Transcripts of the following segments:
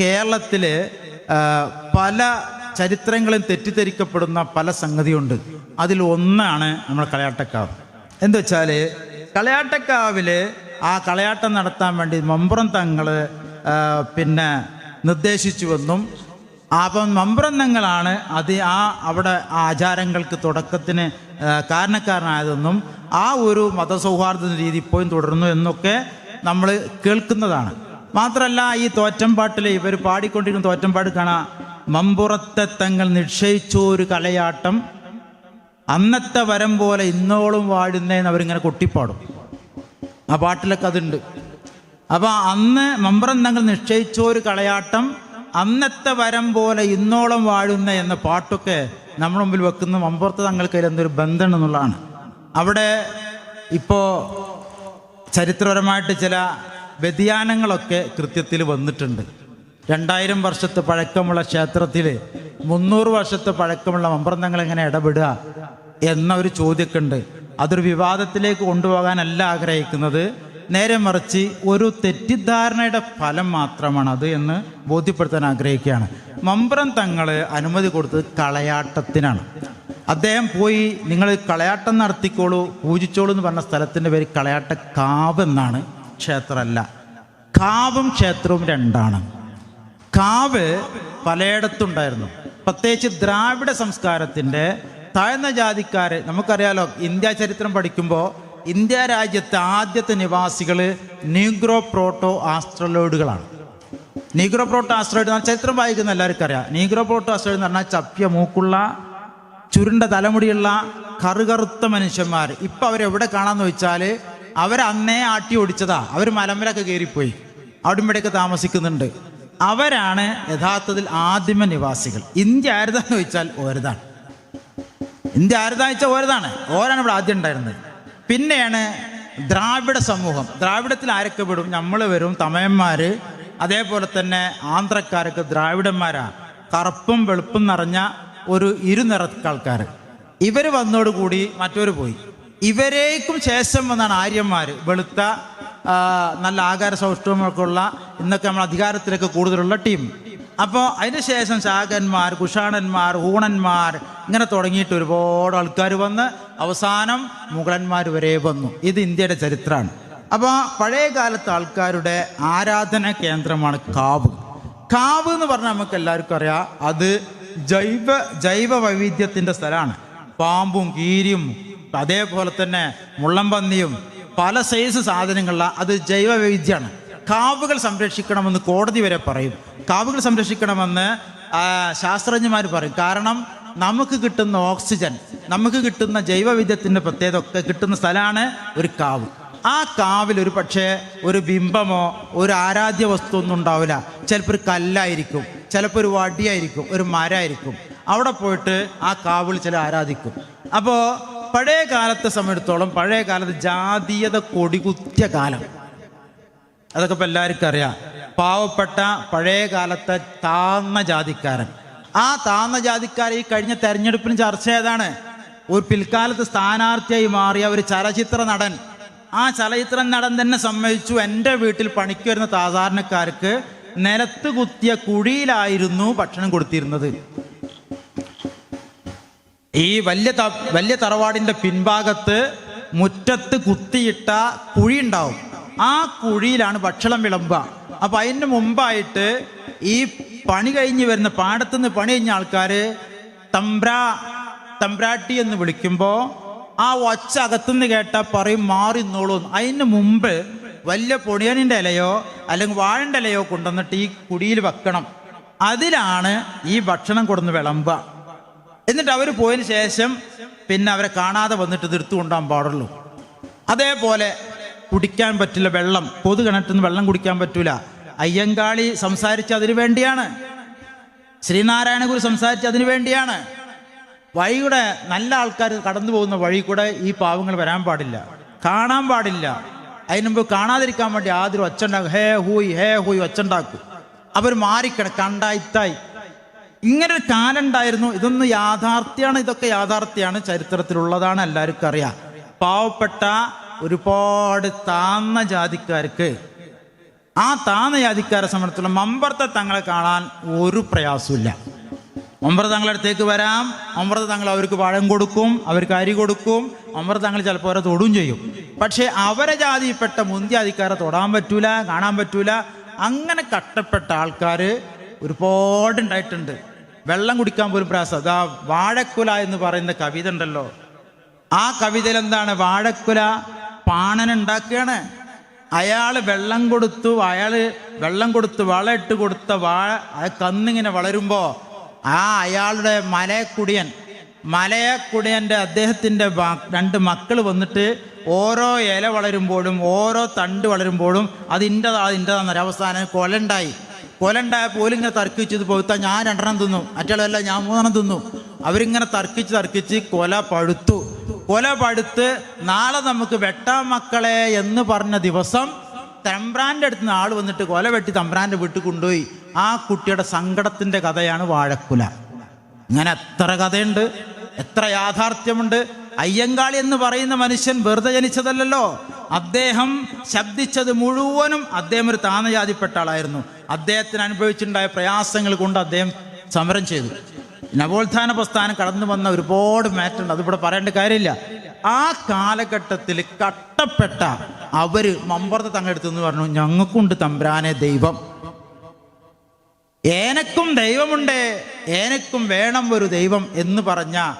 കേരളത്തിൽ പല ചരിത്രങ്ങളും തെറ്റിദ്ധരിക്കപ്പെടുന്ന പല സംഗതിയുണ്ട്. അതിൽ ഒന്നാണ് നമ്മൾ കളയാട്ടക്കാവ്. എന്താ വെച്ചാൽ കളയാട്ടക്കാവിൽ ആ കളയാട്ടം നടത്താൻ വേണ്ടി മമ്പുറം തങ്ങൾ പിന്നെ നിർദ്ദേശിച്ചുവെന്നും അപ്പം മമ്പുറം തങ്ങളാണ് അത് ആ അവിടെ ആ ആചാരങ്ങൾക്ക് തുടക്കത്തിന് കാരണക്കാരനായതെന്നും ആ ഒരു മതസൗഹാർദ്ദ രീതി ഇപ്പോഴും തുടരുന്നു എന്നൊക്കെ നമ്മൾ കേൾക്കുന്നതാണ്. മാത്രമല്ല ഈ തോറ്റമ്പാട്ടിൽ ഇവർ പാടിക്കൊണ്ടിരിക്കുന്ന തോറ്റമ്പാട് കാണാം. മമ്പുറത്തെ തങ്ങൾ നിശ്ചയിച്ചൊരു കലയാട്ടം. അന്നത്തെ വരം പോലെ ഇന്നോളം വാഴുന്നേന്ന് അവരിങ്ങനെ കൊട്ടിപ്പാടും. ആ പാട്ടിലൊക്കെ അതുണ്ട്. അപ്പൊ അന്ന് മമ്പുറം തങ്ങൾ നിശ്ചയിച്ചൊരു കളയാട്ടം അന്നത്തെ വരം പോലെ ഇന്നോളം വാഴുന്ന എന്ന പാട്ടൊക്കെ നമ്മുടെ മുമ്പിൽ വെക്കുന്ന മമ്പുറത്ത് തങ്ങൾക്ക് എന്തൊരു ബന്ധം എന്നുള്ളതാണ്. അവിടെ ഇപ്പോ ചരിത്രപരമായിട്ട് ചില വ്യതിയാനങ്ങളൊക്കെ കൃത്യത്തിൽ വന്നിട്ടുണ്ട്. രണ്ടായിരം വർഷത്തെ പഴക്കമുള്ള ക്ഷേത്രത്തിൽ മുന്നൂറ് വർഷത്തെ പഴക്കമുള്ള മമ്പ്രന്തങ്ങൾ എങ്ങനെ ഇടപെടുക എന്ന ഒരു ചോദ്യമൊക്കെ ഉണ്ട് അതൊരു വിവാദത്തിലേക്ക് കൊണ്ടുപോകാനല്ല ആഗ്രഹിക്കുന്നത്. നേരെ മറിച്ച് ഒരു തെറ്റിദ്ധാരണയുടെ ഫലം മാത്രമാണ് അത് എന്ന് ബോധ്യപ്പെടുത്താൻ ആഗ്രഹിക്കുകയാണ്. മമ്പ്രം തങ്ങൾ അനുമതി കൊടുത്തത് കളയാട്ടത്തിനാണ്. അദ്ദേഹം പോയി നിങ്ങൾ കളയാട്ടം നടത്തിക്കോളൂ പൂജിച്ചോളൂ എന്ന് പറഞ്ഞ സ്ഥലത്തിന്റെ പേര് കളയാട്ട കാവ് എന്നാണ്. ക്ഷേത്രമല്ല. കാവും ക്ഷേത്രവും രണ്ടാണ്. കാവ് പലയിടത്തുണ്ടായിരുന്നു. പ്രത്യേകിച്ച് ദ്രാവിഡ സംസ്കാരത്തിന്റെ താഴ്ന്ന ജാതിക്കാർ നമുക്കറിയാലോ ഇന്ത്യ ചരിത്രം പഠിക്കുമ്പോൾ ഇന്ത്യ രാജ്യത്തെ ആദ്യത്തെ നിവാസികൾ നീഗ്രോ പ്രോട്ടോ ആസ്ട്രലോയിഡുകളാണ്. നീഗ്രോ പ്രോട്ടോ ആസ്ട്രോയിഡ് എന്ന് ചരിത്രം വായിക്കുന്ന എല്ലാവർക്കും അറിയാം. നീഗ്രോ പ്രോട്ടോ ആസ്ട്രോയിഡ് എന്ന് പറഞ്ഞാൽ ചപ്പിയ മൂക്കുള്ള ചുരുണ്ട തലമുടിയുള്ള കറുകറുത്ത മനുഷ്യന്മാർ ഇപ്പം അവരെവിടെ കാണാമെന്ന് വെച്ചാൽ അവരന്നേ ആട്ടി ഓടിച്ചതാ. അവർ മലമ്പലൊക്കെ കയറിപ്പോയി. അവിടെ ഇവിടെയൊക്കെ താമസിക്കുന്നുണ്ട്. അവരാണ് യഥാർത്ഥത്തിൽ ആദിമ നിവാസികൾ. ഇന്ത്യ ആരുതാന്ന് ചോദിച്ചാൽ ഓരതാണ്. ഇന്ത്യ ആരുതാന്ന് വെച്ചാൽ ഓരതാണ്. ഓരാണ് ഇവിടെ ആദ്യം ഉണ്ടായിരുന്നത്. പിന്നെയാണ് ദ്രാവിഡ സമൂഹം. ദ്രാവിഡത്തിൽ ആരൊക്കെ വിടും നമ്മൾ വരും തമയന്മാർ അതേപോലെ തന്നെ ആന്ധ്രക്കാരൊക്കെ ദ്രാവിഡന്മാരാ. കറുപ്പും വെളുപ്പും നിറഞ്ഞ ഒരു ഇരുനിറക്കാൾക്കാർ ഇവർ വന്നോടുകൂടി മറ്റൊരു പോയി. ഇവരേക്കും ശേഷം വന്നാണ് ആര്യന്മാർ വെളുത്ത നല്ല ആകാര സൗഷ്ഠവമൊക്കെ ഉള്ള ഇന്നൊക്കെ നമ്മൾ അധികാരത്തിലൊക്കെ കൂടുതലുള്ള ടീം. അപ്പോൾ അതിന് ശേഷം ശാകന്മാർ കുഷാണന്മാർ ഊണന്മാർ ഇങ്ങനെ തുടങ്ങിയിട്ട് ഒരുപാട് ആൾക്കാർ വന്ന് അവസാനം മുഗളന്മാർ വരെ വന്നു. ഇത് ഇന്ത്യയുടെ ചരിത്രമാണ് അപ്പോൾ പഴയ കാലത്ത് ആൾക്കാരുടെ ആരാധന കേന്ദ്രമാണ് കാവ്. കാവ് എന്ന് പറഞ്ഞാൽ നമുക്ക് എല്ലാവർക്കും അറിയാം. അത് ജൈവ ജൈവ വൈവിധ്യത്തിന്റെ സ്ഥലമാണ്. പാമ്പും കീരിയും അതേപോലെ തന്നെ മുള്ളംപന്നിയും പല സൈസ് സാധനങ്ങളുള്ള അത് ജൈവ വൈവിധ്യമാണ് കാവുകൾ സംരക്ഷിക്കണമെന്ന് കോടതി വരെ പറയും. കാവുകൾ സംരക്ഷിക്കണമെന്ന് ശാസ്ത്രജ്ഞന്മാർ പറയും. കാരണം നമുക്ക് കിട്ടുന്ന ഓക്സിജൻ നമുക്ക് കിട്ടുന്ന ജൈവവിദ്യത്തിന്റെ പ്രത്യേകത ഒക്കെ കിട്ടുന്ന സ്ഥലമാണ് ഒരു കാവ്. ആ കാവിൽ ഒരു പക്ഷേ ഒരു ബിംബമോ ഒരു ആരാധ്യ വസ്തു ഒന്നും ഉണ്ടാവില്ല. ചിലപ്പോൾ ഒരു കല്ലായിരിക്കും ചിലപ്പോൾ ഒരു വടിയായിരിക്കും ഒരു മരമായിരിക്കും. അവിടെ പോയിട്ട് ആ കാവിൽ ചില ആരാധിക്കും. അപ്പോൾ പഴയ കാലത്തെ സമയത്തോളം പഴയ കാലത്ത് ജാതീയത കൊടികുത്തിയ കാലം. അതൊക്കെ ഇപ്പം എല്ലാവർക്കും അറിയാം. പാവപ്പെട്ട പഴയ കാലത്തെ താന്ന ജാതിക്കാരൻ. ആ താന്ന ജാതിക്കാരെ ഈ കഴിഞ്ഞ തെരഞ്ഞെടുപ്പിന് ചർച്ച ചെയ്താണ് ഒരു പിൽക്കാലത്ത് സ്ഥാനാർത്ഥിയായി മാറിയ ഒരു ചലച്ചിത്ര നടൻ. ആ ചലച്ചിത്ര നടൻ തന്നെ സമ്മതിച്ചു. എന്റെ വീട്ടിൽ പണിക്ക് വരുന്ന സാധാരണക്കാർക്ക് നിലത്ത് കുത്തിയ കുഴിയിലായിരുന്നു ഭക്ഷണം കൊടുത്തിരുന്നത്. ഈ വലിയ വലിയ തറവാടിന്റെ പിൻഭാഗത്ത് മുറ്റത്ത് കുത്തിയിട്ട കുഴി ഉണ്ടാവും. ആ കുഴിയിലാണ് ഭക്ഷണം വിളമ്പുക. അപ്പൊ അതിന് മുമ്പായിട്ട് ഈ പണി കഴിഞ്ഞ് വരുന്ന പാടത്തുനിന്ന് പണി കഴിഞ്ഞ ആൾക്കാര് തമ്പ്രാ തമ്പ്രാട്ടി എന്ന് വിളിക്കുമ്പോൾ ആ ഒച്ച അകത്തുനിന്ന് കേട്ട പറയും മാറി നിന്നോളൂ. അതിന് മുമ്പ് വലിയ പൊടിയനിന്റെ ഇലയോ അല്ലെങ്കിൽ വാഴന്റെ ഇലയോ കൊണ്ടുവന്നിട്ട് ഈ കുടിയിൽ വെക്കണം. അതിലാണ് ഈ ഭക്ഷണം കൊടുന്ന് വിളമ്പുക. എന്നിട്ട് അവർ പോയതിന് ശേഷം പിന്നെ അവരെ കാണാതെ വന്നിട്ട് ഇത് എടുത്തു കൊണ്ടുപോകാൻ പാടുള്ളൂ. അതേപോലെ കുടിക്കാൻ പറ്റില്ല വെള്ളം പൊതു കിണറ്റിൽ നിന്ന് വെള്ളം കുടിക്കാൻ പറ്റൂല. അയ്യങ്കാളി സംസാരിച്ച അതിനു വേണ്ടിയാണ്. ശ്രീനാരായണ ഗുരു സംസാരിച്ച അതിനു വേണ്ടിയാണ്. വഴിയുടെ നല്ല ആൾക്കാർ കടന്നു പോകുന്ന വഴി കൂടെ ഈ പാവങ്ങൾ വരാൻ പാടില്ല. കാണാൻ പാടില്ല. അതിന് മുമ്പ് കാണാതിരിക്കാൻ വേണ്ടി ആദ്യം ഒച്ചുണ്ടാക്കും. ഹേ ഹൂയ് ഹേ ഹൂയ് ഒച്ചുണ്ടാക്കും. അവർ മാറിക്കണം കണ്ടായിത്തായി. ഇങ്ങനെ ഒരു കാലം ഉണ്ടായിരുന്നു. ഇതൊന്നും യാഥാർത്ഥ്യമാണ് ഇതൊക്കെ യാഥാർത്ഥ്യമാണ് ചരിത്രത്തിലുള്ളതാണ് എല്ലാവർക്കും അറിയാം. പാവപ്പെട്ട ഒരുപാട് താന്ന ജാതിക്കാർക്ക് ആ താന്ന ജാതിക്കാരെ സംബന്ധിച്ചുള്ള മമ്പർത്തെ തങ്ങളെ കാണാൻ ഒരു പ്രയാസമില്ല ഒമ്പത് തങ്ങളുടെ അടുത്തേക്ക് വരാം. അമൃത തങ്ങൾ അവർക്ക് പഴം കൊടുക്കും അവർക്ക് അരി കൊടുക്കും. അമൃത തങ്ങൾ ചിലപ്പോൾ അവരെ തൊടും ചെയ്യും. പക്ഷേ അവരെ ജാതിയിൽപ്പെട്ട മുന്തിയാതിക്കാരെ തൊടാൻ പറ്റൂല കാണാൻ പറ്റൂല. അങ്ങനെ കട്ടപ്പെട്ട ആൾക്കാർ ഒരുപാടുണ്ടായിട്ടുണ്ട് വെള്ളം കുടിക്കാൻ പോലും പ്രയാസം. അതാ വാഴക്കുല എന്ന് പറയുന്ന കവിത ഉണ്ടല്ലോ. ആ കവിതയിൽ എന്താണ്? വാഴക്കുല പാണൻ ഉണ്ടാക്കുകയാണ്. അയാൾ വെള്ളം കൊടുത്തു അയാൾ വെള്ളം കൊടുത്ത് വളമിട്ട് കൊടുത്ത വാഴ കന്നിങ്ങനെ വളരുമ്പോൾ ആ അയാളുടെ മലയക്കുടിയൻ മലയക്കുടിയന്റെ അദ്ദേഹത്തിന്റെ രണ്ട് മക്കൾ വന്നിട്ട് ഓരോ ഇല വളരുമ്പോഴും ഓരോ തണ്ട് വളരുമ്പോഴും അതിന്റെതാ അതിന്റെതാന്നൊരു അവസാനം കൊലണ്ടായി കൊലണ്ടായ പോലും ഇങ്ങനെ തർക്കിച്ചത് പഴുത്ത ഞാൻ രണ്ടെണ്ണം തിന്നു. മറ്റുള്ളവല്ല ഞാൻ മൂന്നെണ്ണം തിന്നു. അവരിങ്ങനെ തർക്കിച്ച് തർക്കിച്ച് കൊല പഴുത്തു കൊല പഴുത്ത് നാളെ നമുക്ക് വെട്ടാൻ മക്കളെ എന്ന് പറഞ്ഞ ദിവസം തമ്പ്രാന്റെ അടുത്ത് നിന്ന് ആൾ വന്നിട്ട് കൊല വെട്ടി തമ്പ്രാന്റെ വീട്ടിൽ കൊണ്ടുപോയി. ആ കുട്ടിയുടെ സങ്കടത്തിന്റെ കഥയാണ് വാഴക്കുല. ഇങ്ങനെ എത്ര കഥയുണ്ട്. എത്ര യാഥാർത്ഥ്യമുണ്ട്. അയ്യങ്കാളി എന്ന് പറയുന്ന മനുഷ്യൻ വെറുതെ ജനിച്ചതല്ലല്ലോ. അദ്ദേഹം ശബ്ദിച്ചത് മുഴുവനും അദ്ദേഹം ഒരു താനജാതിപ്പെട്ട ആളായിരുന്നു. അദ്ദേഹത്തിന് അനുഭവിച്ചിട്ടുണ്ടായ പ്രയാസങ്ങൾ കൊണ്ട് അദ്ദേഹം സമരം ചെയ്തു. നവോത്ഥാന പ്രസ്ഥാനം കടന്നു വന്ന ഒരുപാട് മാറ്റുണ്ട് അതിവിടെ പറയേണ്ട കാര്യമില്ല. ആ കാലഘട്ടത്തിൽ കട്ടപ്പെട്ട അവർ മമ്പറത്ത് തങ്ങെടുത്തു എന്ന് പറഞ്ഞു ഞങ്ങൾക്കുണ്ട് തമ്പ്രാനെ ദൈവം. ഏനക്കും ദൈവമുണ്ട്. ഏനക്കും വേണം ഒരു ദൈവം എന്ന് പറഞ്ഞ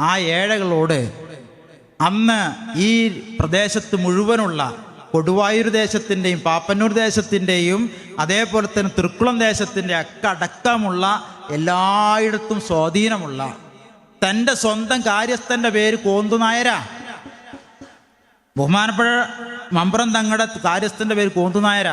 ആ ഏഴകളോട് അന്ന് ഈ പ്രദേശത്ത് മുഴുവനുള്ള കൊടുവായൂർ ദേശത്തിന്റെയും പാപ്പന്നൂർ ദേശത്തിന്റെയും അതേപോലെ തന്നെ തൃക്കുളം ദേശത്തിന്റെ ഒക്കെ അടക്കമുള്ള എല്ലായിടത്തും സ്വാധീനമുള്ള തന്റെ സ്വന്തം കാര്യസ്ഥന്റെ പേര് കോന്തുനായരാ ബഹുമാനപ്പെട്ട മമ്പ്രം തങ്ങളുടെ കാര്യസ്ഥന്റെ പേര് കോന്തുനായര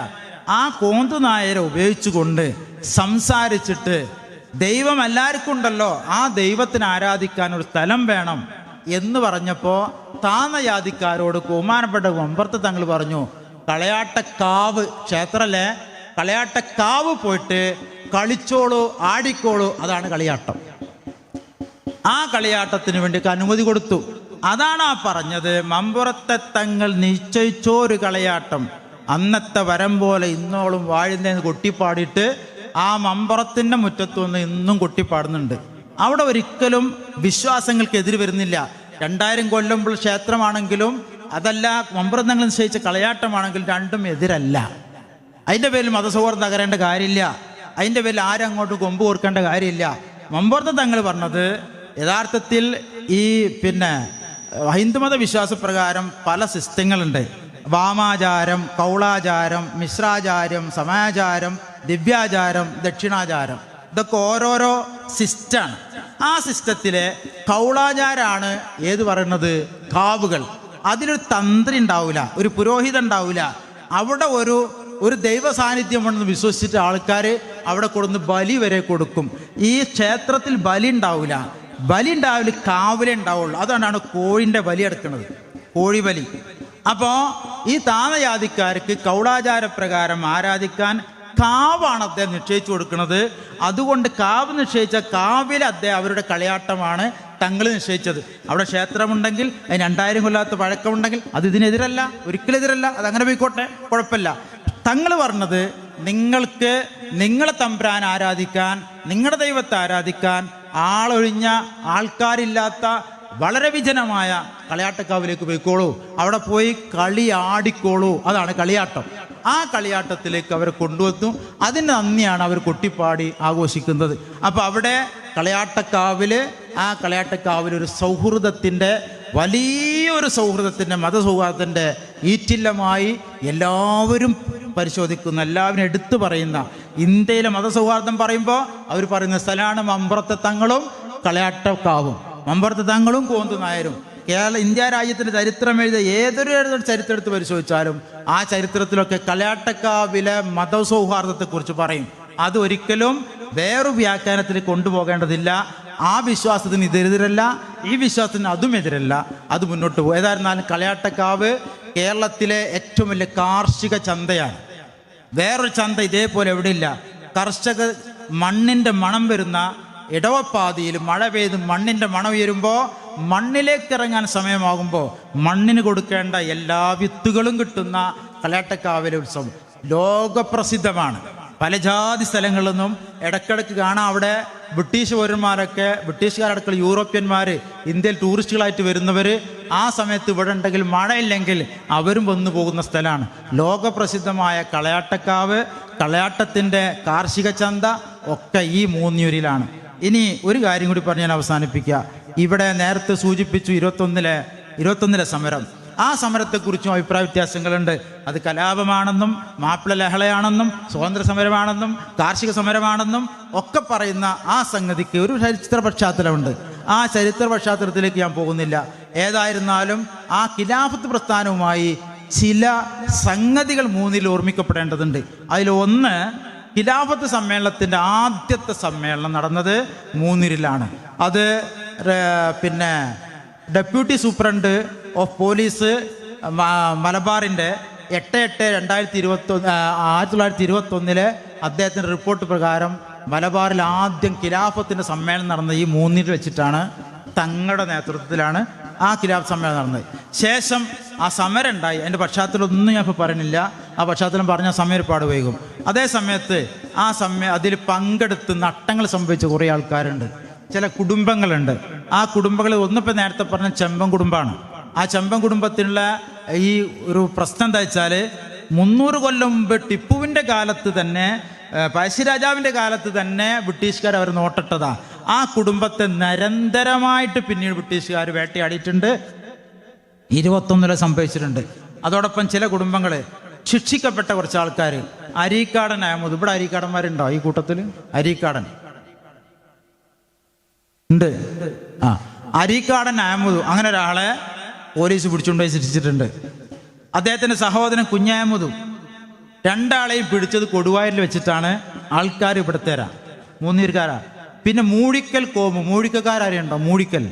ആ കോന്തുനായരെ ഉപയോഗിച്ചുകൊണ്ട് സംസാരിച്ചിട്ട് ദൈവം എല്ലാവർക്കും ഉണ്ടല്ലോ ആ ദൈവത്തിന് ആരാധിക്കാൻ ഒരു സ്ഥലം വേണം. എന്ന് പറഞ്ഞപ്പോൾ താന്ന ജാതിക്കാരോട് ബഹുമാനപ്പെട്ട കൊമ്പർത്ത് തങ്ങൾ പറഞ്ഞു കളയാട്ടക്കാവ് ക്ഷേത്രല്ലേ? കളയാട്ടക്കാവ് പോയിട്ട് കളിച്ചോളൂ ആടിക്കോളൂ അതാണ് കളിയാട്ടം. ആ കളിയാട്ടത്തിന് വേണ്ടി അനുമതി കൊടുത്തു. അതാണ് ആ പറഞ്ഞത് മമ്പുറത്തെ തങ്ങൾ നിശ്ചയിച്ചോരു കളയാട്ടം. അന്നത്തെ വരം പോലെ ഇന്നോളും വാഴുന്നേന്ന് കൊട്ടിപ്പാടിയിട്ട് ആ മമ്പുറത്തിന്റെ മുറ്റത്തു നിന്ന് ഇന്നും കൊട്ടിപ്പാടുന്നുണ്ട്. അവിടെ ഒരിക്കലും വിശ്വാസങ്ങൾക്ക് എതിര് വരുന്നില്ല. രണ്ടായിരം കൊല്ലമ്പോൾ ക്ഷേത്രമാണെങ്കിലും അതല്ല മമ്പുറം തങ്ങൾ നിശ്ചയിച്ച കളയാട്ടമാണെങ്കിലും രണ്ടും എതിരല്ല. അതിന്റെ പേരിൽ മതസൗഹൃദം തകരേണ്ട കാര്യമില്ല. അതിന്റെ പേരിൽ ആരും അങ്ങോട്ട് കൊമ്പ് കൊടുക്കേണ്ട കാര്യമില്ല. മമ്പുറത്ത് തങ്ങൾ പറഞ്ഞത് യഥാർത്ഥത്തിൽ ഈ പിന്നെ ഹിന്ദുമത വിശ്വാസപ്രകാരം പല സിസ്റ്റങ്ങളുണ്ട്. വാമാചാരം കൗളാചാരം മിശ്രാചാരം സമാചാരം ദിവ്യാചാരം ദക്ഷിണാചാരം. ഇതൊക്കെ ഓരോരോ സിസ്റ്റാണ്. ആ സിസ്റ്റത്തിലെ കൗളാചാരാണ് ഏത് പറയുന്നത്? കാവുകൾ. അതിലൊരു തന്ത്രി ഉണ്ടാവില്ല ഒരു പുരോഹിതം ഉണ്ടാവില്ല അവിടെ ഒരു ഒരു ദൈവ സാന്നിധ്യമുണ്ടെന്ന് വിശ്വസിച്ചിട്ട് ആൾക്കാർ അവിടെ കൊടുന്ന് ബലി വരെ കൊടുക്കും. ഈ ക്ഷേത്രത്തിൽ ബലി ഉണ്ടാവില്ല ബലി ഉണ്ടാവില്ല കാവലേ ഉണ്ടാവുള്ളൂ. അതുകൊണ്ടാണ് കോഴിന്റെ ബലി എടുക്കുന്നത്. കോഴി ബലി അപ്പോൾ ഈ താമജാതിക്കാർക്ക് കൗളാചാരപ്രകാരം ആരാധിക്കാൻ കാവാണ് അദ്ദേഹം നിശ്ചയിച്ചു കൊടുക്കുന്നത്. അതുകൊണ്ട് കാവ് നിശ്ചയിച്ച കാവിൽ അദ്ദേഹം അവരുടെ കളിയാട്ടമാണ് തങ്ങൾ നിശ്ചയിച്ചത്. അവിടെ ക്ഷേത്രമുണ്ടെങ്കിൽ അതിന് രണ്ടായിരം കൊല്ലാത്ത പഴക്കമുണ്ടെങ്കിൽ അത് ഇതിനെതിരല്ല ഒരിക്കലും എതിരല്ല അത് അങ്ങനെ പോയിക്കോട്ടെ കുഴപ്പമില്ല. തങ്ങൾ പറഞ്ഞത് നിങ്ങൾക്ക് നിങ്ങളെ തമ്പ്രാൻ ആരാധിക്കാൻ നിങ്ങളുടെ ദൈവത്തെ ആരാധിക്കാൻ ആളൊഴിഞ്ഞ ആൾക്കാരില്ലാത്ത വളരെ വിജനമായ കളിയാട്ടക്കാവിലേക്ക് പോയിക്കോളൂ. അവിടെ പോയി കളിയാടിക്കോളൂ അതാണ് കളിയാട്ടം. ആ കളിയാട്ടത്തിലേക്ക് അവരെ കൊണ്ടുവന്നു. അതിന് നന്ദിയാണ് അവർ കൊട്ടിപ്പാടി ആഘോഷിക്കുന്നത്. അപ്പോൾ അവിടെ കളിയാട്ടക്കാവിൽ ആ കളിയാട്ടക്കാവിൽ ഒരു സൗഹൃദത്തിന്റെ വലിയൊരു സൗഹൃദത്തിന്റെ മതസൗഹാർദ്ദത്തിന്റെ ഈറ്റില്ലമായി എല്ലാവരും പരിശോധിക്കുന്ന. എല്ലാവരും എടുത്തു പറയുന്ന ഇന്ത്യയിലെ മതസൗഹാർദ്ദം പറയുമ്പോൾ അവർ പറയുന്ന സ്ഥലമാണ് മമ്പുറത്തെ തങ്ങളും കളയാട്ടക്കാവും. മമ്പുറത്തെ തങ്ങളും കോന്തു നായരും. കേരള ഇന്ത്യ രാജ്യത്തിന്റെ ചരിത്രം എഴുതിയ ഏതൊരു ചരിത്രം എടുത്ത് പരിശോധിച്ചാലും ആ ചരിത്രത്തിലൊക്കെ കളയാട്ടക്കാവിലെ മതസൗഹാർദ്ദത്തെക്കുറിച്ച് പറയും. അത് ഒരിക്കലും വേറൊരു വ്യാഖ്യാനത്തിൽ കൊണ്ടുപോകേണ്ടതില്ല. ആ വിശ്വാസത്തിന് ഇതെതിരല്ല. ഈ വിശ്വാസത്തിന് അതും എതിരല്ല. അത് മുന്നോട്ട് പോകും. ഏതായിരുന്നാലും കളയാട്ടക്കാവ് കേരളത്തിലെ ഏറ്റവും വലിയ കാർഷിക ചന്തയാണ്. വേറൊരു ചന്ത ഇതേപോലെ എവിടെയില്ല. കർഷക മണ്ണിന്റെ മണം വരുന്ന ഇടവപ്പാതിയിൽ മഴ പെയ്ത് മണ്ണിന്റെ മണം ഉയരുമ്പോൾ മണ്ണിലേക്ക് ഇറങ്ങാൻ സമയമാകുമ്പോൾ മണ്ണിന് കൊടുക്കേണ്ട എല്ലാ വിത്തുകളും കിട്ടുന്ന കലാട്ടക്കാവിലെ ഉത്സവം. ലോകപ്രസിദ്ധമാണ്. പല ജാതി സ്ഥലങ്ങളിൽ നിന്നും ഇടയ്ക്കിടയ്ക്ക് കാണാം അവിടെ ബ്രിട്ടീഷ് പൗരന്മാരൊക്കെ ബ്രിട്ടീഷുകാരടക്കം യൂറോപ്യന്മാർ ഇന്ത്യയിൽ ടൂറിസ്റ്റുകളായിട്ട് വരുന്നവർ ആ സമയത്ത് ഇവിടെ ഉണ്ടെങ്കിൽ മഴയില്ലെങ്കിൽ അവരും വന്നു പോകുന്ന സ്ഥലമാണ്. ലോകപ്രസിദ്ധമായ കളയാട്ടക്കാവ് കളയാട്ടത്തിന്റെ കാർഷിക ചന്ത ഒക്കെ ഈ മൂന്നിയൂരിലാണ്. ഇനി ഒരു കാര്യം കൂടി പറഞ്ഞ് ഞാൻ അവസാനിപ്പിക്കുക. ഇവിടെ നേരത്തെ സൂചിപ്പിച്ചു ഇരുപത്തൊന്നിലെ ഇരുപത്തൊന്നിലെ സമരം. ആ സമരത്തെക്കുറിച്ചും അഭിപ്രായ വ്യത്യാസങ്ങളുണ്ട്. അത് കലാപമാണെന്നും മാപ്പിള ലഹളയാണെന്നും സ്വാതന്ത്ര്യ സമരമാണെന്നും കാർഷിക സമരമാണെന്നും ഒക്കെ പറയുന്ന ആ സംഗതിക്ക് ഒരു ചരിത്ര പശ്ചാത്തലമുണ്ട്. ആ ചരിത്ര പശ്ചാത്തലത്തിലേക്ക് ഞാൻ പോകുന്നില്ല. ഏതായിരുന്നാലും ആ ഖിലാഫത്ത് പ്രസ്ഥാനവുമായി ചില സംഗതികൾ മൂന്നിൽ ഓർമ്മിക്കപ്പെടേണ്ടതുണ്ട്. അതിൽ ഒന്ന് ഖിലാഫത്ത് സമ്മേളനത്തിന്റെ ആദ്യത്തെ സമ്മേളനം നടന്നത് മൂന്നിരിലാണ്. അത് പിന്നെ ഡെപ്യൂട്ടി സൂപ്രണ്ട് ഓഫ് പോലീസ് മലബാറിന്റെ എട്ട് എട്ട് രണ്ടായിരത്തി ഇരുപത്തൊന്ന് ആയിരത്തി തൊള്ളായിരത്തി ഇരുപത്തൊന്നിലെ അദ്ദേഹത്തിന്റെ റിപ്പോർട്ട് പ്രകാരം മലബാറിൽ ആദ്യം ഖിലാഫത്തിന്റെ സമ്മേളനം നടന്ന ഈ മൂന്നിൽ വെച്ചിട്ടാണ് തങ്ങളുടെ നേതൃത്വത്തിലാണ് ആ ഖിലാഫ് സമ്മേളനം നടന്നത്. ശേഷം ആ സമരം ഉണ്ടായി അതിന്റെ പശ്ചാത്തലമൊന്നും ഞാൻ ഇപ്പോൾ പറയുന്നില്ല. ആ പശ്ചാത്തലം പറഞ്ഞ സമയം ഒരുപാട് വൈകും. അതേ സമയത്ത് ആ സമയം അതിൽ പങ്കെടുത്ത് നട്ടങ്ങൾ സംഭവിച്ച കുറേ ആൾക്കാരുണ്ട്. ചില കുടുംബങ്ങളുണ്ട്. ആ കുടുംബങ്ങൾ ഒന്നിപ്പോൾ നേരത്തെ പറഞ്ഞ ചെമ്പൻ കുടുംബമാണ് ആ ചെമ്പൻ കുടുംബത്തിനുള്ള ഈ ഒരു പ്രശ്നം എന്താ വെച്ചാൽ മുന്നൂറ് കൊല്ലം മുമ്പ് ടിപ്പുവിന്റെ കാലത്ത് തന്നെ പഴശ്ശിരാജാവിന്റെ കാലത്ത് തന്നെ ബ്രിട്ടീഷുകാർ അവർ നോട്ടിട്ടതാ. ആ കുടുംബത്തെ നിരന്തരമായിട്ട് പിന്നീട് ബ്രിട്ടീഷുകാർ വേട്ടയാടിയിട്ടുണ്ട്. ഇരുപത്തൊന്നിലെ സംഭവിച്ചിട്ടുണ്ട്. അതോടൊപ്പം ചില കുടുംബങ്ങൾ ശിക്ഷിക്കപ്പെട്ട കുറച്ച് ആൾക്കാർ അരീക്കാടൻ അഹമ്മദ് ഇവിടെ അരീക്കാടന്മാരുണ്ടോ ഈ കൂട്ടത്തിൽ അരീക്കാടൻ. ഉണ്ട്. ആ. അരീക്കാടൻ അഹമ്മദ് അങ്ങനെ ഒരാളെ പോലീസ് പിടിച്ചുകൊണ്ടുപോയി ശിക്ഷിച്ചിട്ടുണ്ട് അദ്ദേഹത്തിന്റെ സഹോദരൻ കുഞ്ഞഹമ്മദും രണ്ടാളെയും പിടിച്ചത് കൊടുവായൂരിൽ വെച്ചിട്ടാണ് ആൾക്കാർ ഇവിടെ തരാം. മൂന്നീർക്കാരാ. പിന്നെ മൂഴിക്കൽ കോമു മൂഴിക്കക്കാരുണ്ടോ മൂഴിക്കൽ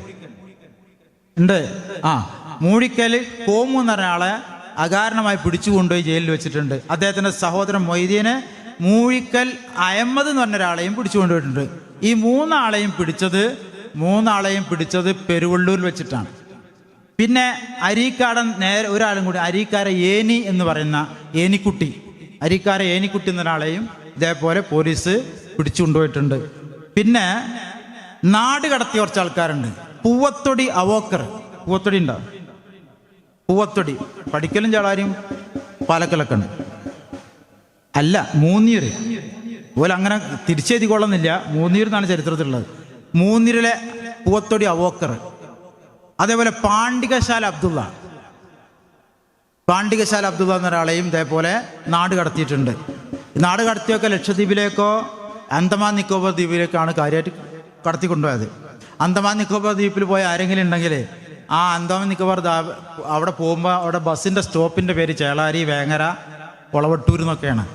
ഉണ്ട്? ആ. മൂഴിക്കൽ കോമു എന്ന് പറഞ്ഞ ആളെ അകാരണമായി പിടിച്ചു കൊണ്ടുപോയി ജയിലിൽ വെച്ചിട്ടുണ്ട്. അദ്ദേഹത്തിന്റെ സഹോദരൻ മൊയ്തീന് മൂഴിക്കൽ അഹമ്മദ് എന്ന് പറഞ്ഞ ഒരാളെയും പിടിച്ചു കൊണ്ടുപോയിട്ടുണ്ട്. ഈ മൂന്നാളെയും പിടിച്ചത് മൂന്നാളെയും പിടിച്ചത് പെരുവള്ളൂരിൽ വെച്ചിട്ടാണ്. പിന്നെ അരീക്കാടൻ നേരെ ഒരാളും കൂടി അരീക്കാര ഏനി എന്ന് പറയുന്ന ഏനിക്കുട്ടി. അരീക്കാര ഏനിക്കുട്ടി എന്നൊരാളെയും ഇതേപോലെ പോലീസ് പിടിച്ചു കൊണ്ടുപോയിട്ടുണ്ട് പിന്നെ നാട് കടത്തിയ കുറച്ച് ആൾക്കാരുണ്ട് പൂവത്തൊടി അവോക്കർ. പൂവത്തൊടി ഉണ്ടോ? പൂവത്തൊടി. പഠിക്കലും ചാളാരും പാലക്കലൊക്കെ ഉണ്ട്. അല്ല മൂന്നിയൂർ അതുപോലെ അങ്ങനെ തിരിച്ചെഴുതി കൊള്ളുന്നില്ല മൂന്നിയൂർ എന്നാണ് ചരിത്രത്തിലുള്ളത്. മൂന്നീരിലെ പൂവത്തൊടി അവോക്കർ അതേപോലെ പാണ്ഡികശാല അബ്ദുള്ള. പാണ്ഡികശാല അബ്ദുള്ള എന്നൊരാളെയും ഇതേപോലെ നാട് കടത്തിയിട്ടുണ്ട്. നാട് കടത്തിയൊക്കെ ലക്ഷദ്വീപിലേക്കോ അന്തമാൻ നിക്കോബാർ ദ്വീപിലേക്കാണ് കാര്യമായിട്ട് കടത്തി കൊണ്ടുപോയത് അന്തമാൻ നിക്കോബാർ ദ്വീപിൽ പോയ ആരെങ്കിലും ഉണ്ടെങ്കിൽ ആ അന്തമാൻ നിക്കോബാർ അവിടെ പോകുമ്പോൾ അവിടെ ബസ്സിന്റെ സ്റ്റോപ്പിന്റെ പേര് ചേളാരി വേങ്ങര കൊളവട്ടൂർ എന്നൊക്കെയാണ്.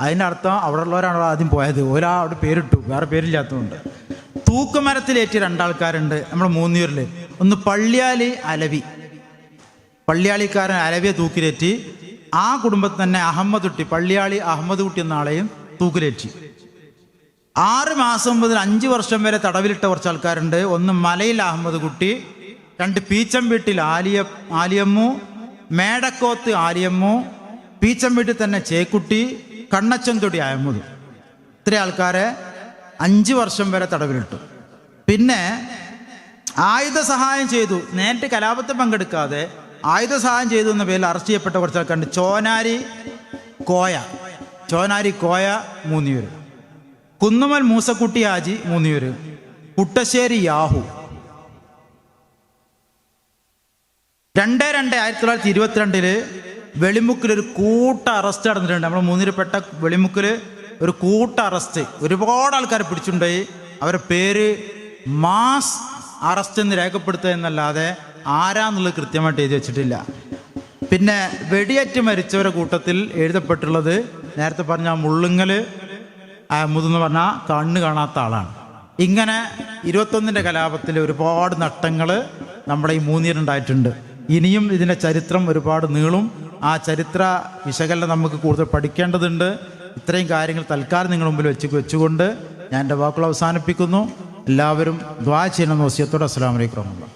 അതിന്റെ അർത്ഥം അവിടെ ഉള്ളവരാണ് ആദ്യം പോയത്. ഒരാ അവിടെ പേരിട്ടു. വേറെ പേരില്ലാത്തതുകൊണ്ട്. തൂക്കുമരത്തിലേറ്റ് രണ്ടാൾക്കാരുണ്ട് നമ്മുടെ മൂന്നൂരിൽ ഒന്ന് പള്ളിയാലി അലവി. പള്ളിയാളിക്കാരൻ അലവിയെ തൂക്കിലേറ്റി ആ കുടുംബത്തിൽ തന്നെ അഹമ്മദ് കുട്ടി പള്ളിയാളി അഹമ്മദ് കുട്ടി എന്ന ആളെയും തൂക്കിലേറ്റി. ആറ് മാസം മുതൽ അഞ്ച് വർഷം വരെ തടവിലിട്ട കുറച്ച് ആൾക്കാരുണ്ട് ഒന്ന് മലയിൽ അഹമ്മദ് കുട്ടി രണ്ട് പീച്ചംവീട്ടിൽ ആലിയ ആലിയമ്മു മേടക്കോത്ത് ആലിയമ്മു പീച്ചംവീട്ടിൽ തന്നെ ചേക്കുട്ടി കണ്ണച്ചന്തൊടി അഹമ്മദ്. ഇത്ര ആൾക്കാരെ അഞ്ച് വർഷം വരെ തടവിലിട്ടു. പിന്നെ ആയുധ സഹായം ചെയ്തു. നേരിട്ട് കലാപത്തിൽ പങ്കെടുക്കാതെ ആയുധ സഹായം ചെയ്തു എന്ന പേരിൽ അറസ്റ്റ് ചെയ്യപ്പെട്ട കുറച്ച് ആൾക്കാരുണ്ട് ചോനാരി കോയ. ചോനാരി കോയ മൂന്നിയൂര്. കുന്നുമൽ മൂസക്കുട്ടി ആജി മൂന്നിയൂര്. കുട്ടശ്ശേരി യാഹു. രണ്ട് രണ്ട് ആയിരത്തി തൊള്ളായിരത്തി ഇരുപത്തിരണ്ടിൽ വെളിമുക്കിൽ ഒരു കൂട്ട അറസ്റ്റ് നടന്നിട്ടുണ്ട്. നമ്മൾ മൂന്നിരപ്പെട്ട വെളിമുക്കിൽ ഒരു കൂട്ട അറസ്റ്റ് ഒരുപാട് ആൾക്കാരെ പിടിച്ചിട്ടുണ്ടായി അവരുടെ പേര് മാസ് അറസ്റ്റ് എന്ന് രേഖപ്പെടുത്തുക എന്നല്ലാതെ ആരാന്നുള്ളത് കൃത്യമായിട്ട് എഴുതി വെച്ചിട്ടില്ല. പിന്നെ വെടിയേറ്റ് മരിച്ചവരുടെ കൂട്ടത്തിൽ എഴുതപ്പെട്ടുള്ളത് നേരത്തെ പറഞ്ഞ ആ മുള്ളുങ്ങൽ മുതെന്ന് പറഞ്ഞാൽ കണ്ണ് കാണാത്ത ആളാണ്. ഇങ്ങനെ ഇരുപത്തൊന്നിന്റെ കലാപത്തിൽ ഒരുപാട് നട്ടങ്ങൾ നമ്മുടെ ഈ മൂന്നിരുണ്ടായിട്ടുണ്ട്. ഇനിയും ഇതിന്റെ ചരിത്രം ഒരുപാട് നീളും. ആ ചരിത്ര വിശകലനം നമുക്ക് കൂടുതൽ പഠിക്കേണ്ടതുണ്ട്. ഇത്രയും കാര്യങ്ങൾ തൽക്കാലം നിങ്ങൾ മുമ്പിൽ വെച്ച് വെച്ചുകൊണ്ട് ഞാൻ എന്റെ വാക്കുകൾ അവസാനിപ്പിക്കുന്നു. എല്ലാവരും ദ്വാ ചെയ്യണമെന്ന് വസ്യത്തോടെ അസ്സാം വലൈക്കും